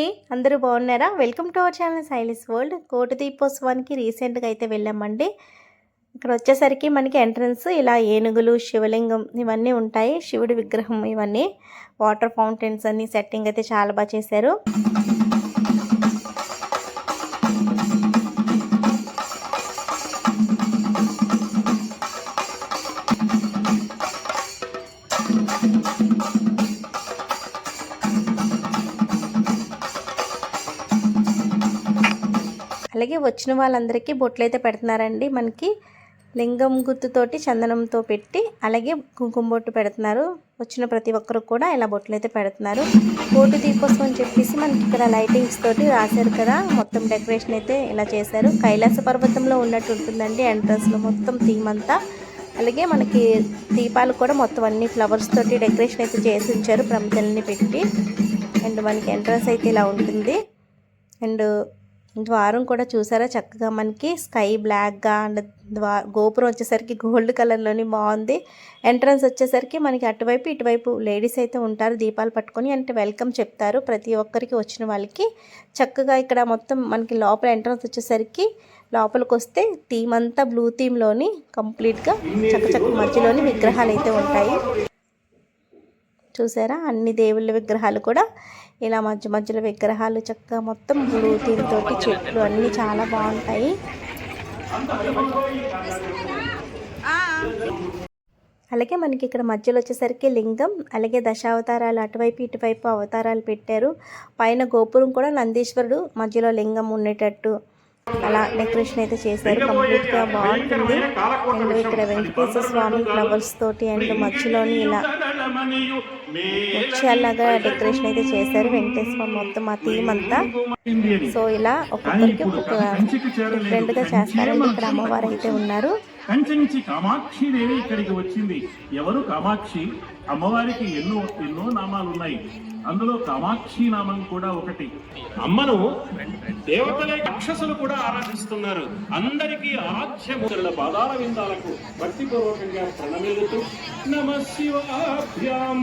అండి అందరూ బాగున్నారా? వెల్కమ్ టు అవర్ ఛానల్ సైలిస్ వరల్డ్. కోటి దీపోత్సవానికి రీసెంట్గా అయితే వెళ్ళామండి. ఇక్కడ వచ్చేసరికి మనకి ఎంట్రన్స్ ఇలా ఏనుగులు శివలింగం ఇవన్నీ ఉంటాయి. శివుడి విగ్రహం ఇవన్నీ వాటర్ ఫౌంటైన్స్ అన్ని సెట్టింగ్ అయితే చాలా బాగా చేశారు. అలాగే వచ్చిన వాళ్ళందరికీ బొట్లు అయితే పెడుతున్నారండి. మనకి లింగం గుర్తుతోటి చందనంతో పెట్టి అలాగే కుంకుమ బొట్టు పెడుతున్నారు. వచ్చిన ప్రతి ఒక్కరు కూడా ఇలా బొట్లు అయితే పెడుతున్నారు. కోటి దీపోత్సవం అని చెప్పేసి మనకి ఇక్కడ లైటింగ్స్ తోటి రాశారు కదా. మొత్తం డెకరేషన్ అయితే ఇలా చేశారు. కైలాస పర్వతంలో ఉన్నట్టు ఉంటుందండి ఎంట్రన్స్లో మొత్తం థీమ్ అంతా. అలాగే మనకి దీపాలు కూడా మొత్తం అన్ని ఫ్లవర్స్ తోటి డెకరేషన్ అయితే చేసి ఉంచారు. ప్రమిదల్ని పెట్టి అండ్ మనకి ఎంట్రన్స్ అయితే ఇలా ఉంటుంది. అండ్ ద్వారం కూడా చూసారా? చక్కగా మనకి స్కై బ్లాక్గా అండ్ ద్వా గోపురం వచ్చేసరికి గోల్డ్ కలర్లోని బాగుంది. ఎంట్రన్స్ వచ్చేసరికి మనకి అటువైపు ఇటువైపు లేడీస్ అయితే ఉంటారు. దీపాలు పట్టుకొని అంటే వెల్కమ్ చెప్తారు ప్రతి ఒక్కరికి వచ్చిన వాళ్ళకి. చక్కగా ఇక్కడ మొత్తం మనకి లోపల ఎంట్రన్స్ వచ్చేసరికి లోపలికి వస్తే థీమ్ అంతా బ్లూ థీమ్లోని కంప్లీట్గా చక్క చక్క మధ్యలోని విగ్రహాలు అయితే ఉంటాయి. చూసారా? అన్ని దేవుళ్ళ విగ్రహాలు కూడా ఇలా మధ్య మధ్యలో విగ్రహాలు చక్కగా మొత్తం బ్లూ థీమ్ తోటి చెట్లు అన్నీ చాలా బాగుంటాయి. అలాగే మనకి ఇక్కడ మధ్యలో వచ్చేసరికి లింగం అలాగే దశావతారాలు అటువైపు ఇటువైపు అవతారాలు పెట్టారు. పైన గోపురం కూడా నందీశ్వరుడు మధ్యలో లింగం ఉండేటట్టు. అలా డెకరేషన్ అయితే చేశారు. కంప్లీట్గా బాగుంటుంది. అండ్ ఇక్కడ వెంకటేశ్వర స్వామి ఫ్లవర్స్ తోటి అండ్ మధ్యలోని ఇలా ముత్యాలాగా డెకరేషన్ అయితే చేశారు. వెంకటేశ్వర మొత్తం ఆ థీమ్ అంతా. సో ఇలా ఒక్కొక్కరికి ఒక్కొక్క డిఫరెంట్గా చేస్తారండి. ఇక్కడ అమ్మవారు అయితే ఉన్నారు. కంచి నుంచి ఇక్కడికి వచ్చింది. ఎవరు కామాక్షి? అమ్మవారికి ఎన్నో ఎన్నో నామాలు ఉన్నాయి అందులో కామాక్షి నామం కూడా ఒకటి. అమ్మను దేవతలే రాక్షసులు కూడా ఆరాధిస్తున్నారు. అందరికీ ఆరాధ్యముల పాదాల విందాలకు భక్తిపూర్వకంగా ప్రణమిల్లుతూ నమ శివాభ్యాం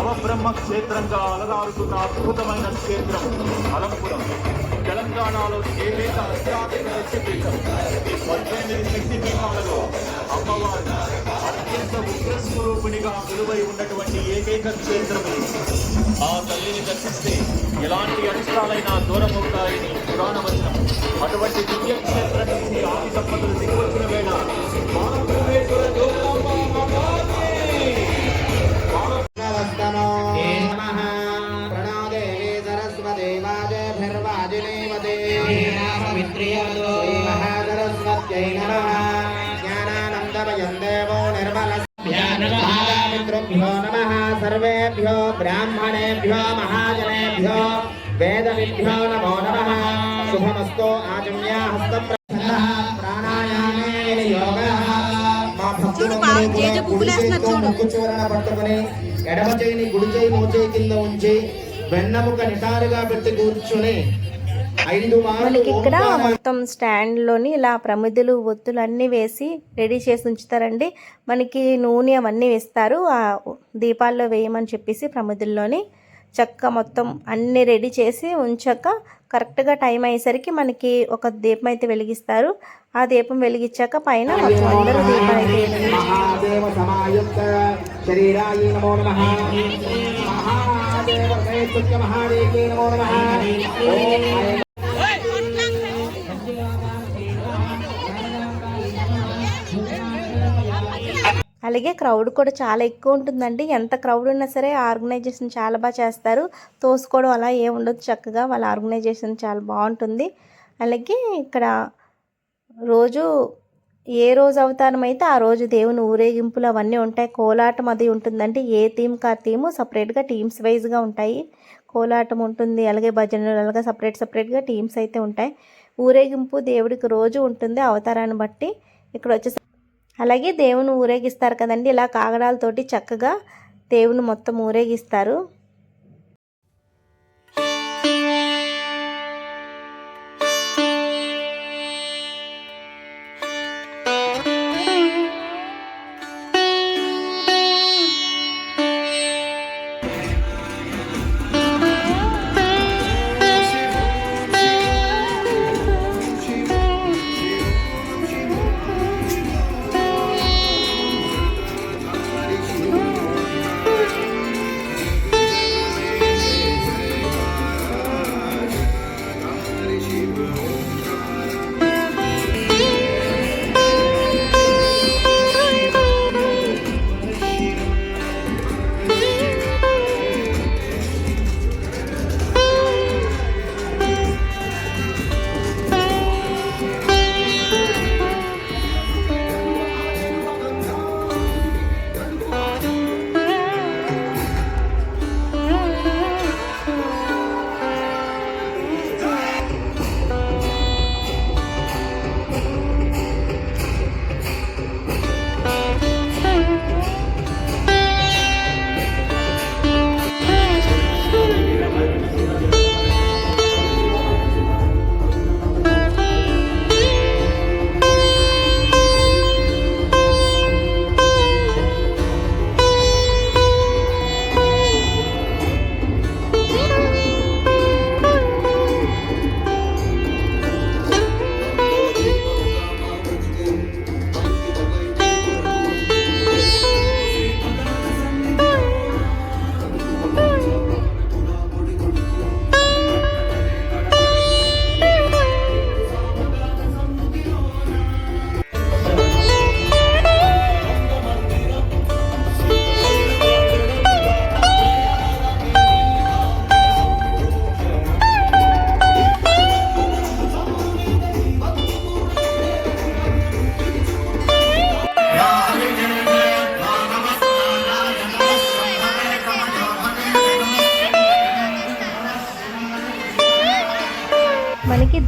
నవబ్రహ్మ క్షేత్రంగా అలరారుతున్న అద్భుతమైన క్షేత్రం అలంపురం. తెలంగాణలో ఏకైక అత్యాధిక శక్తిపీఠం పద్దెనిమిది శక్తిపీఠాలలో అమ్మవారు అత్యంత ఉగ్రస్వరూపిణిగా విలువై ఉన్నటువంటి ఏకైక క్షేత్రం ఆ తల్లిని దర్శిస్తే ఎలాంటి అరిష్టాలైనా దూరమవుతాయని పురాణ వచనం. అటువంటి దివ్య క్షేత్రం నుంచి ఆది దంపతులు దిగువచ్చిన వేళ ప్రాణాయామే యోగః మా ముక్కు చివరన పట్టుకుని ఎడమ చేయిని కుడి చేయి మోచేయి కింద ఉంచి వెన్నముక నిటారుగా పెట్టి కూర్చుని మనకి ఇక్కడ మొత్తం స్టాండ్లోని ఇలా ప్రమిదలు ఒత్తులు అన్నీ వేసి రెడీ చేసి ఉంచుతారండి. మనకి నూనె అవన్నీ వేస్తారు. ఆ దీపాల్లో వేయమని చెప్పేసి ప్రమిదల్లోని చక్క మొత్తం అన్నీ రెడీ చేసి ఉంచాక కరెక్ట్గా టైం అయ్యేసరికి మనకి ఒక దీపం అయితే వెలిగిస్తారు. ఆ దీపం వెలిగించాక పైన మొత్తం అందరూ దీపాలు అయితే మహాదేవ అలాగే క్రౌడ్ కూడా చాలా ఎక్కువ ఉంటుందండి. ఎంత క్రౌడ్ ఉన్నా సరే ఆర్గనైజేషన్ చాలా బాగా చేస్తారు. తోసుకోవడం అలా ఏ ఉండదు చక్కగా వాళ్ళ ఆర్గనైజేషన్ చాలా బాగుంటుంది. అలాగే ఇక్కడ రోజు ఏ రోజు అవతారం అయితే ఆ రోజు దేవుని ఊరేగింపులు అవన్నీ ఉంటాయి. కోలాటం అది ఉంటుందంటే ఏ థీమ్ కా థీము సపరేట్గా టీమ్స్ వైజ్గా ఉంటాయి. కోలాటం ఉంటుంది. అలాగే భజనలు అలాగే సపరేట్ సపరేట్గా టీమ్స్ అయితే ఉంటాయి. ఊరేగింపు దేవుడికి రోజు ఉంటుంది. అవతారాన్ని బట్టి ఇక్కడ వచ్చేసి అలాగే దేవుని ఊరేగిస్తారు కదండి. ఇలా కాగడాలతోటి చక్కగా దేవుని మొత్తం ఊరేగిస్తారు.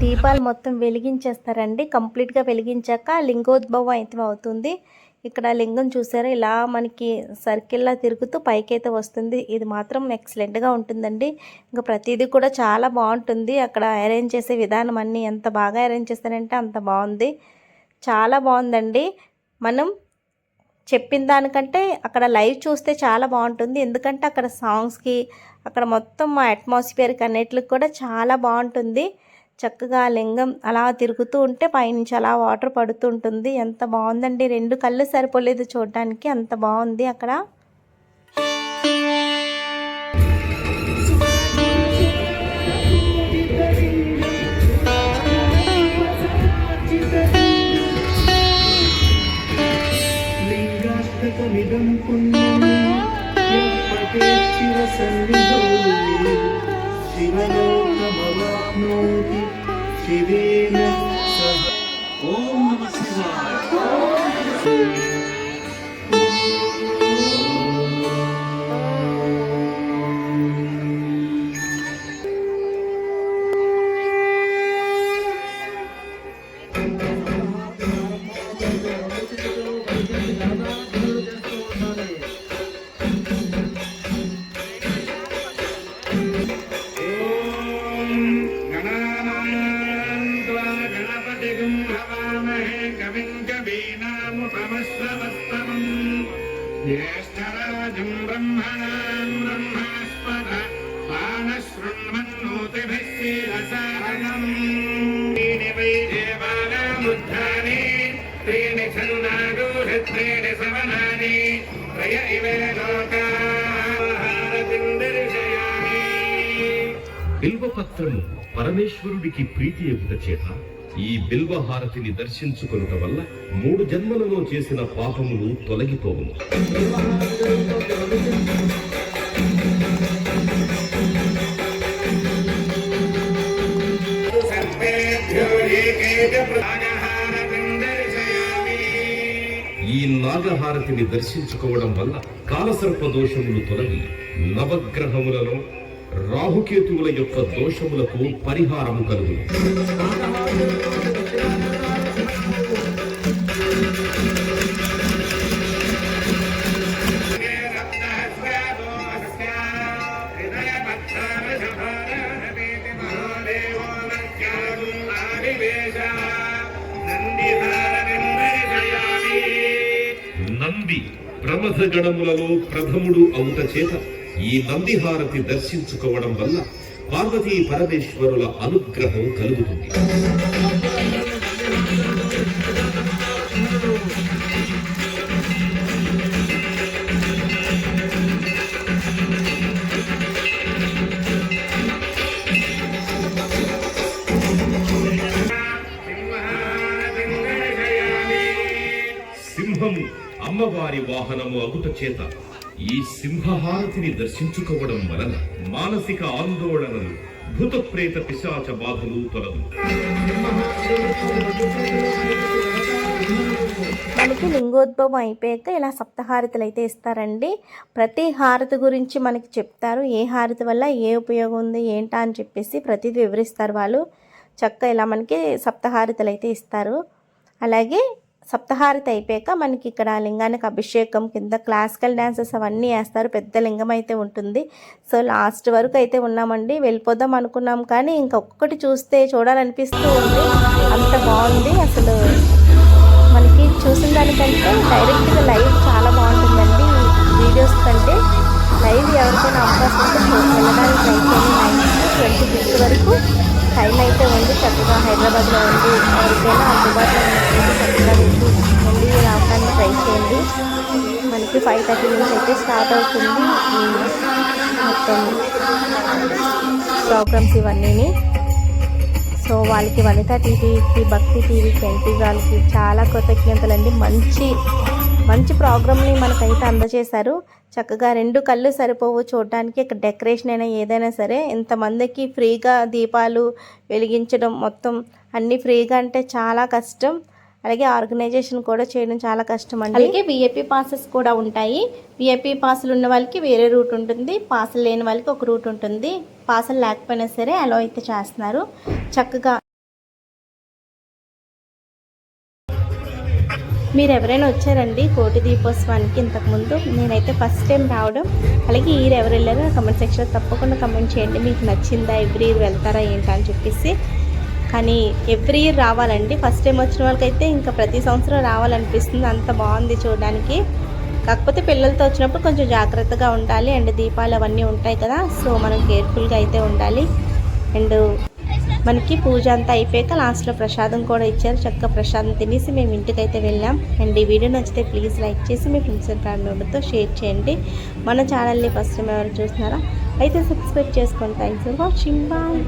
దీపాలు మొత్తం వెలిగించేస్తారండి. కంప్లీట్గా వెలిగించాక లింగోద్భవం అయితే అవుతుంది. ఇక్కడ లింగం చూసారా? ఇలా మనకి సర్కిల్లా తిరుగుతూ పైకి అయితే వస్తుంది. ఇది మాత్రం ఎక్సలెంట్గా ఉంటుందండి. ఇంకా ప్రతిదీ కూడా చాలా బాగుంటుంది. అక్కడ అరేంజ్ చేసే విధానం అన్నీ ఎంత బాగా అరేంజ్ చేస్తారంటే అంత బాగుంది. చాలా బాగుందండి. మనం చెప్పిన దానికంటే అక్కడ లైవ్ చూస్తే చాలా బాగుంటుంది. ఎందుకంటే అక్కడ సాంగ్స్కి అక్కడ మొత్తం అట్మాస్ఫియర్కి అన్నిటికి కూడా చాలా బాగుంటుంది. చక్కగా లింగం అలా తిరుగుతూ ఉంటే పైనుంచి అలా వాటర్ పడుతుంటుంది. ఎంత బాగుందండి. రెండు కళ్ళు సరిపోలేదు చూడడానికి. అంత బాగుంది అక్కడ. ఇదం 비비는 옴 남아 세상 బిల్వపత్రము పరమేశ్వరుడికి ప్రీతి ఎగుట చేత ఈ బిల్వహారతిని దర్శించుకొనుట వల్ల మూడు జన్మలలో చేసిన పాపములు తొలగిపోవును. నాగహారతిని దర్శించుకోవడం వల్ల కాలసర్ప దోషములు తొలగి నవగ్రహములలో రాహుకేతువుల యొక్క దోషములకు పరిహారము కలుగును. నంది ప్రమథ గణములలో ప్రథముడు అవుట చేత ఈ నందిహారతి దర్శించుకోవడం వల్ల పార్వతీ పరమేశ్వరుల అనుగ్రహం కలుగుతుంది. వారి వాహనము అగుట చేత ఈ సింహహారతిని దర్శించుకోవడం వలన మానసిక ఆందోళనలు భూత ప్రేత పిశాచ బాధలు తొలగు. మనకి లింగోద్భవం అయిపోయాక ఇలా సప్తహారతులు అయితే ఇస్తారండి. ప్రతి హారతి గురించి మనకి చెప్తారు. ఏ హారతి వల్ల ఏ ఉపయోగం ఉంది ఏంటా అని చెప్పేసి ప్రతిదీ వివరిస్తారు వాళ్ళు. చక్క ఇలా మనకి సప్తహారతులు అయితే ఇస్తారు. అలాగే సప్తహారతి అయిపోయాక మనకి ఇక్కడ లింగానికి అభిషేకం కింద క్లాసికల్ డ్యాన్సెస్ అవన్నీ వేస్తారు. పెద్ద లింగం అయితే ఉంటుంది. సో లాస్ట్ వరకు అయితే ఉన్నామండి. వెళ్ళిపోదాం అనుకున్నాం కానీ ఇంకొకటి చూస్తే చూడాలనిపిస్తూ ఉంది. అంత బాగుంది. అసలు మనకి చూసిన దానికంటే డైరెక్ట్గా లైవ్ చాలా బాగుంటుందండి వీడియోస్ కంటే. లైవ్ ఎవరికైనా అవకాశం ఉంటే వెళ్ళడానికి ట్రై చేయండి నైన్ ట్వంటీ ఫిఫ్త్ వరకు టైం అయితే ఉంది. చక్కగా హైదరాబాద్లో ఉంది. ఎవరికైనా అందుబాటులో ఉన్నట్లయితే చక్కగా వెళ్ళి వెళ్ళి రావడానికి ట్రై చేయండి. మనకి ఫైవ్ థర్టీ నుంచి అయితే స్టార్ట్ అవుతుంది. మొత్తం ప్రోగ్రామ్స్ ఇవన్నీని. సో వాళ్ళకి వనిత టీవీకి భక్తి టీవీకి ఎన్టీ వాళ్ళకి చాలా కృతజ్ఞతలండి. మంచి మంచి ప్రోగ్రామ్ని మనకైతే అందజేశారు. చక్కగా రెండు కళ్ళు సరిపోవు చూడడానికి ఇక్కడ డెకరేషన్ అయినా ఏదైనా సరే ఇంతమందికి ఫ్రీగా దీపాలు వెలిగించడం మొత్తం అన్నీ ఫ్రీగా అంటే చాలా కష్టం. అలాగే ఆర్గనైజేషన్ కూడా చేయడం చాలా కష్టం అండి అలాగే విఐపి పాసెస్ కూడా ఉంటాయి. విఐపీ పాసులు ఉన్న వాళ్ళకి వేరే రూట్ ఉంటుంది. పాసులు లేని వాళ్ళకి ఒక రూట్ ఉంటుంది. పాసులు లేకపోయినా సరే అలో అయితే చేస్తున్నారు. చక్కగా మీరు ఎవరైనా వచ్చారండి కోటి దీపోత్సవానికి ఇంతకుముందు నేనైతే ఫస్ట్ టైం రావడం. అలాగే ఈరు ఎవరు వెళ్ళారో కమెంట్ సెక్షన్లో తప్పకుండా కమెంట్ చేయండి. మీకు నచ్చిందా? ఎవ్రీ ఇయర్ వెళ్తారా? ఏంటా? అని చెప్పేసి. కానీ ఎవ్రీ ఇయర్ రావాలండి. ఫస్ట్ టైం వచ్చిన వాళ్ళకైతే ఇంకా ప్రతి సంవత్సరం రావాలనిపిస్తుంది. అంత బాగుంది చూడడానికి. కాకపోతే పిల్లలతో వచ్చినప్పుడు కొంచెం జాగ్రత్తగా ఉండాలి. అండ్ దీపాలు అవన్నీ ఉంటాయి కదా. సో మనం కేర్ఫుల్గా అయితే ఉండాలి. అండ్ మనకి పూజ అంతా అయిపోయాక లాస్ట్లో ప్రసాదం కూడా ఇచ్చారు. చక్కగా ప్రసాదం తినేసి మేము ఇంటికైతే వెళ్ళాం. అండ్ ఈ వీడియో నచ్చితే ప్లీజ్ లైక్ చేసి మీ ఫ్రెండ్స్ అండ్ ఫ్యామిలీ మెంబర్తో షేర్ చేయండి. మన ఛానల్ని ఫస్ట్ టైం ఎవరు చూస్తున్నారా? అయితే సబ్స్క్రైబ్ చేసుకోండి. Thanks for watching. బాయ్.